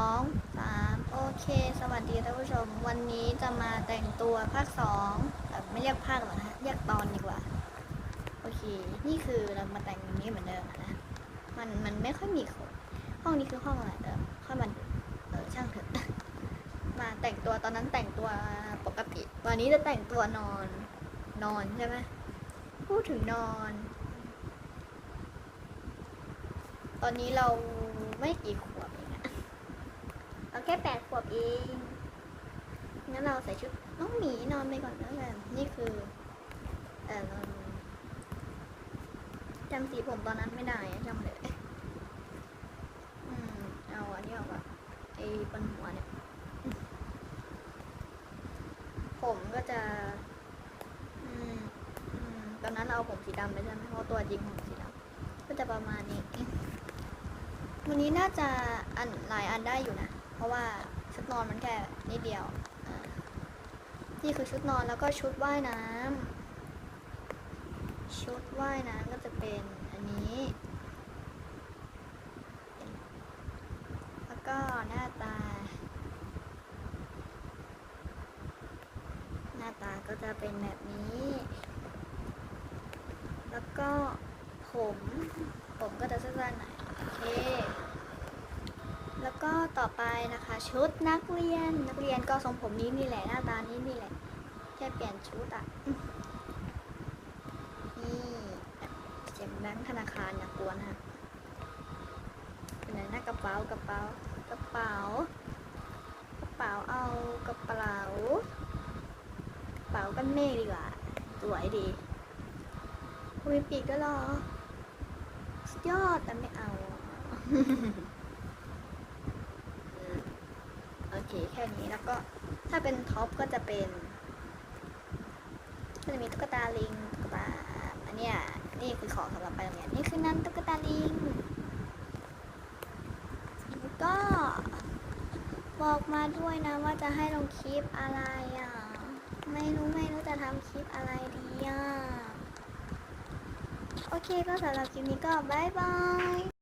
องสามโอเค สวัสดีท่านผู้ชม วันนี้จะมาแต่งตัวภาคสองแต่ไม่เรียกภาคหรอกนะเรียกตอนดีกว่า โอเค นี่คือเรามาแต่งอย่างนี้เหมือนเดิมนะมันมันไม่ค่อยมีคนห้องนี้คือห้องอะไรเดิมค่อยมันเออช่างเถอะมาแต่งตัวตอนนั้นแต่งตัวปกติ วันนี้จะแต่งตัวนอนนอนใช่ไหมพูดถึงนอน ตอนนี้เราไม่กี่ขวบเองอะเรา แค่แปดขวบเองงั้นเราใส่ชุดน้องหมีนอนไปก่อนแล้วกันนี่คือ เออจำสีผมตอนนั้นไม่ได้จำเลยอืมเอาอันนี้ออกอะไอ้บนหัวเนี่ย ผมก็จะ อืมอืมตอนนั้นเราเอาผมสีดำไปใช่ไหมเพราะตัวจริงผมสีดำก็จะประมาณนี้ วันนี้น่าจะอันหลายอันได้อยู่นะ เพราะว่าชุดนอนมันแค่นิดเดียว นี่คือชุดนอนแล้วก็ชุดว่ายน้ำ ชุดว่ายน้ำก็จะเป็นอันนี้ แล้วก็หน้าตา หน้าตาก็จะเป็นแบบนี้ แล้วก็ผม ผมก็จะสั้นๆหน่อยโอเค อไปนะคะ ชุดนักเรียนนักเรียนก็ทรงผมนี้นี่แหละหน้าตานี้นี่แหละแค่เปลี่ยนชุดอะนี่เสียงแบงค์ธนาคารอย่ากวนฮะเป็นไหนหน้ากระเป๋ากระเป๋ากระเป๋ากระเป๋าเอากระเป๋ากระเป๋ากันเมฆดีกว่าสวยดีมีปีกด้วยเหรอ สุดยอดแต่ไม่เอา อะโอเคแค่นี้แล้วก็ถ้าเป็นท็อปก็จะเป็นก็จะมีตุ๊กตาลิงตุ๊กตาอันเนี้ยนี่คือของสำหรับไปโรงเรียนนี่คือนั่นตุ๊กตาลิงแล้วก็บอกมาด้วยนะว่าจะให้ลงคลิปอะไรอะไม่รู้ไม่รู้จะทำคลิปอะไรดีอะโอเคก็สำหรับคลิปนี้ก็บายบาย